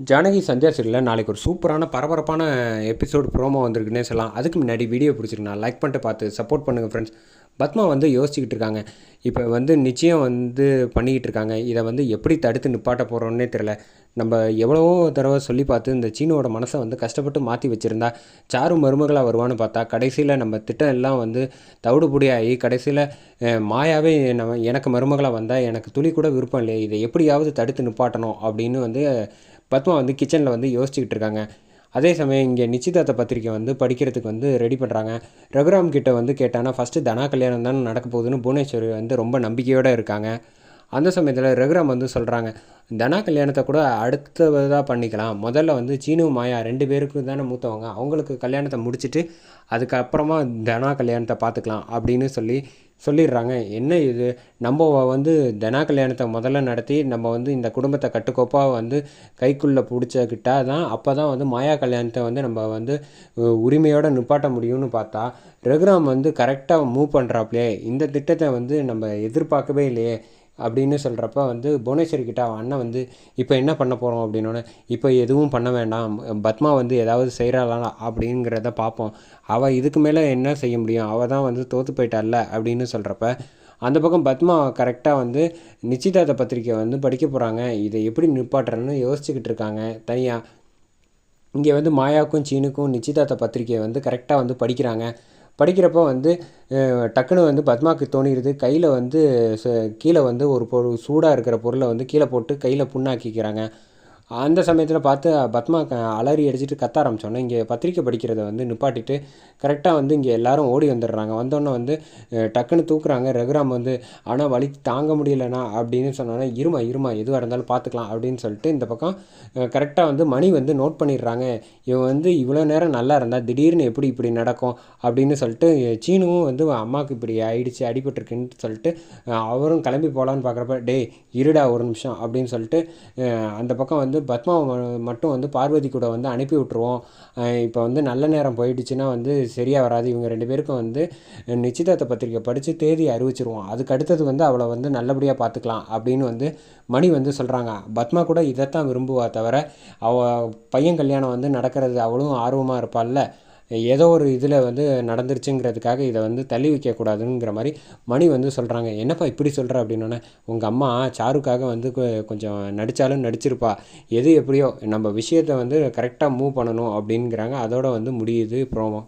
ஜானகி சந்தியா சீரியலில் நாளைக்கு ஒரு சூப்பரான பரபரப்பான எபிசோடு ப்ரோமோ வந்திருக்குன்னே சொல்லலாம். அதுக்கு முன்னாடி வீடியோ பிடிச்சிருக்கா. லைக் பண்ணிட்டு பார்த்து சப்போர்ட் பண்ணுங்கள் ஃப்ரெண்ட்ஸ் பத்மா வந்து யோசிச்சுக்கிட்டு இருக்காங்க. இப்போ வந்து நிச்சயம் வந்து பண்ணிக்கிட்டு இருக்காங்க. இதை வந்து எப்படி தடுத்து நிப்பாட்ட போகிறோன்னே தெரில நம்ம எவ்வளவோ தடவை சொல்லி பார்த்து இந்த சீனோட மனசை வந்து கஷ்டப்பட்டு மாற்றி வச்சுருந்தா சாரு மருமகளாக வருவான்னு பார்த்தா கடைசியில் நம்ம திட்டம் எல்லாம் வந்து தவிடுபுடியாகி கடைசியில் மாயாவே நம்ம எனக்கு மருமகளாக வந்தால் எனக்கு துளி கூட விருப்பம் இல்லையே. இதை எப்படியாவது தடுத்து நிப்பாட்டணும் அப்படின்னு வந்து பத்மா வந்து கிச்சனில் வந்து யோசிச்சுக்கிட்டு இருக்காங்க அதே சமயம் இங்கே நிச்சயதார்த்த பத்திரிக்கை வந்து படிக்கிறதுக்கு வந்து ரெடி பண்ணுறாங்க ரகுராம் கிட்ட வந்து கேட்டானா ஃபஸ்ட்டு தனா கல்யாணம் தான் நடக்க போகுதுன்னு புவனேஸ்வரி வந்து ரொம்ப நம்பிக்கையோடு இருக்காங்க. அந்த சமயத்தில் ரகுராம் வந்து சொல்கிறாங்க தனா கல்யாணத்தை கூட அடுத்ததாக பண்ணிக்கலாம். முதல்ல வந்து சீனு மாயா ரெண்டு பேருக்கு தானே மூத்தவங்க. அவங்களுக்கு கல்யாணத்தை முடிச்சுட்டு அதுக்கப்புறமா தனா கல்யாணத்தை பார்த்துக்கலாம் அப்படின்னு சொல்லி சொல்லிடுறாங்க. என்ன இது? நம்ம வந்து தனா கல்யாணத்தை முதல்ல நடத்தி நம்ம வந்து இந்த குடும்பத்தை கட்டுக்கோப்பாக வந்து கைக்குள்ளே பிடிச்சக்கிட்டா தான் அப்போ தான் வந்து மாயா கல்யாணத்தை வந்து நம்ம வந்து உரிமையோடு நிப்பாட்ட முடியும்னு பார்த்தா ரகுராம் வந்து கரெக்டாக மூவ் பண்ணுறாப்லையே இந்த திட்டத்தை வந்து நம்ம எதிர்பார்க்கவே இல்லையே. அப்படின்னு சொல்கிறப்ப வந்து புவனேஸ்வரி கிட்ட அவன் அண்ணன் வந்து இப்போ என்ன பண்ண போகிறோம் அப்படின்னோடனே இப்போ எதுவும் பண்ண வேண்டாம். பத்மா வந்து ஏதாவது செய்கிறாளா அப்படிங்கிறத பார்ப்போம் அவள் இதுக்கு மேலே என்ன செய்ய முடியும்? அவள் தான் வந்து தோற்று போயிட்டால அப்படின்னு சொல்கிறப்ப அந்த பக்கம் பத்மா கரெக்டாக வந்து நிச்சயதார்த்த பத்திரிக்கை வந்து படிக்க போகிறாங்க இதை எப்படி நிப்பாட்டுறேன்னு யோசிச்சுக்கிட்டு இருக்காங்க தனியாக இங்கே வந்து மாயாவுக்கும் சீனுக்கும் நிச்சயதார்த்த பத்திரிக்கையை வந்து கரெக்டாக வந்து படிக்கிறாங்க. படிக்கிறப்போ வந்து டக்குன்னு வந்து பத்மாவுக்கு தோணிடுது கையில் வந்து கீழே வந்து ஒரு பொருள் சூடாக இருக்கிற பொருளை வந்து கீழே போட்டு கையில் புண்ணாக்கிக்கிறாங்க. அந்த சமயத்தில் பார்த்து பத்மா அலறி அடிச்சுட்டு கத்த ஆரம்பித்தோன்னே இங்கே பத்திரிக்கை படிக்கிறத வந்து நிப்பாட்டிட்டு கரெக்டாக வந்து இங்கே எல்லோரும் ஓடி வந்துடுறாங்க. வந்தோடனே வந்து டக்குன்னு தூக்குறாங்க. ரகுராம் வந்து ஆனால் வலி தாங்க முடியலண்ணா அப்படின்னு சொன்னோன்னே இருமா இருமா எதுவாக இருந்தாலும் பார்த்துக்கலாம் அப்படின்னு சொல்லிட்டு இந்த பக்கம் கரெக்டாக வந்து மணி வந்து நோட் பண்ணிடுறாங்க. இவன் வந்து இவ்வளோ நேரம் நல்லா இருந்தால் திடீர்னு எப்படி இப்படி நடக்கும் அப்படின்னு சொல்லிட்டு சீனுவும் வந்து அம்மாவுக்கு இப்படி ஆயிடுச்சு அடிபட்டுருக்குன்னு சொல்லிட்டு அவரும் கிளம்பி போகலான்னு பார்க்குறப்ப டே இருடா ஒரு நிமிஷம் அப்படின்னு சொல்லிட்டு அந்த பக்கம் வந்து பத்மாவை மட்டும் வந்து பார்வதி கூட வந்து அனுப்பி விட்ருவோம் இப்போ வந்து நல்ல நேரம் போயிடுச்சுன்னா வந்து சரியாக வராது. இவங்க ரெண்டு பேருக்கும் வந்து நிச்சயதார்த்த பத்திரிக்கை படித்து தேதி அறிவிச்சிருவோம். அதுக்கு அடுத்தது வந்து அவளை வந்து நல்லபடியாக பார்த்துக்கலாம் அப்படின்னு வந்து மணி வந்து சொல்கிறாங்க பத்மா கூட இதைத்தான் விரும்புவா தவிர அவள் பையன் கல்யாணம் வந்து நடக்கிறது அவளும் ஆர்வமாக இருப்பாள்ல. ஏதோ ஒரு இதில் வந்து நடந்துருச்சுங்கிறதுக்காக இதை வந்து தள்ளி வைக்கக்கூடாதுங்கிற மாதிரி மணி வந்து சொல்கிறாங்க என்னப்பா இப்படி சொல்கிற அப்படின்னோடனே உங்கள் அம்மா சாருக்காக வந்து கொஞ்சம் நடித்தாலும் நடிச்சிருப்பா. எது எப்படியோ நம்ம விஷயத்தை வந்து கரெக்டாக மூவ் பண்ணணும் அப்படிங்கிறாங்க. அதோட வந்து முடியுது ப்ரோமோ